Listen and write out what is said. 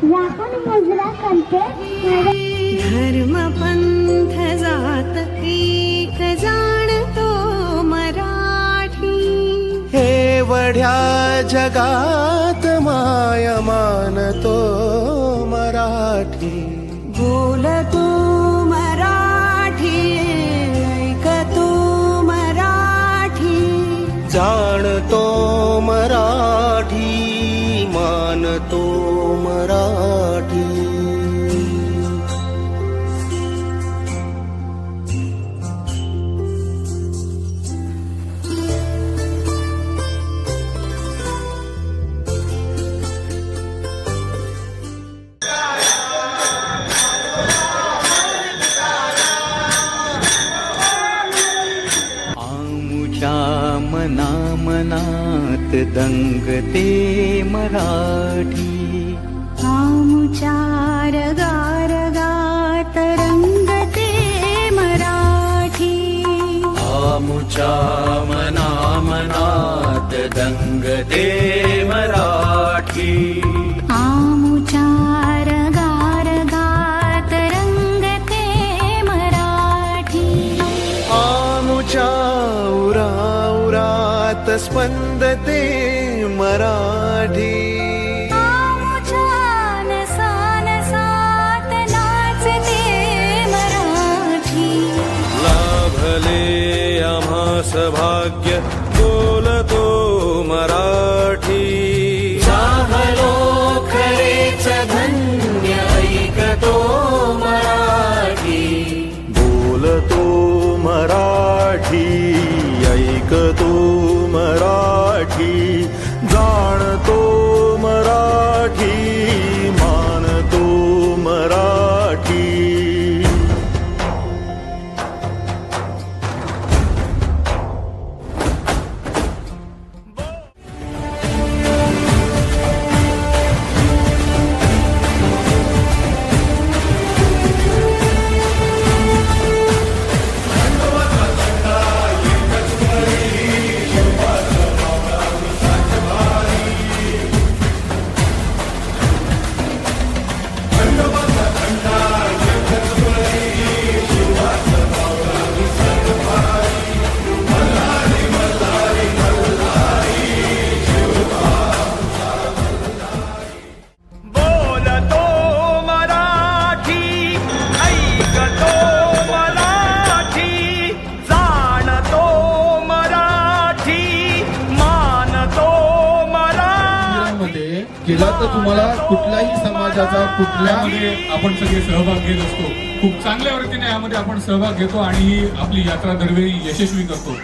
झाकून मुजरा करते. धर्म पंथ जात एक जाणतो मराठी. हे वढ्या जगात माय मानतो मराठी. बोलतो मराठी ऐकतो मराठी. जाणतो मराठी तो मराठी. आमुच्या मना दंगते मराठी। आमुचार गार गात रंगते मराठी। आमुच्या मना मनात दंगते मराठी स्पंदते मराठी। लाभले आम्हास भाग्य बोलतो मराठी। चाहलो खरेच धन्य ऐकतो मराठी। बोलतो मराठी। मराठी गेला तर तुम्हाला कुठल्याही समाजाचा कुठल्यामध्ये आपण सगळे सहभाग घेत असतो. खूप चांगल्या रीतीने यामध्ये आपण सहभाग घेतो आणि ही आपली यात्रा दरवेळी यशस्वी करतो.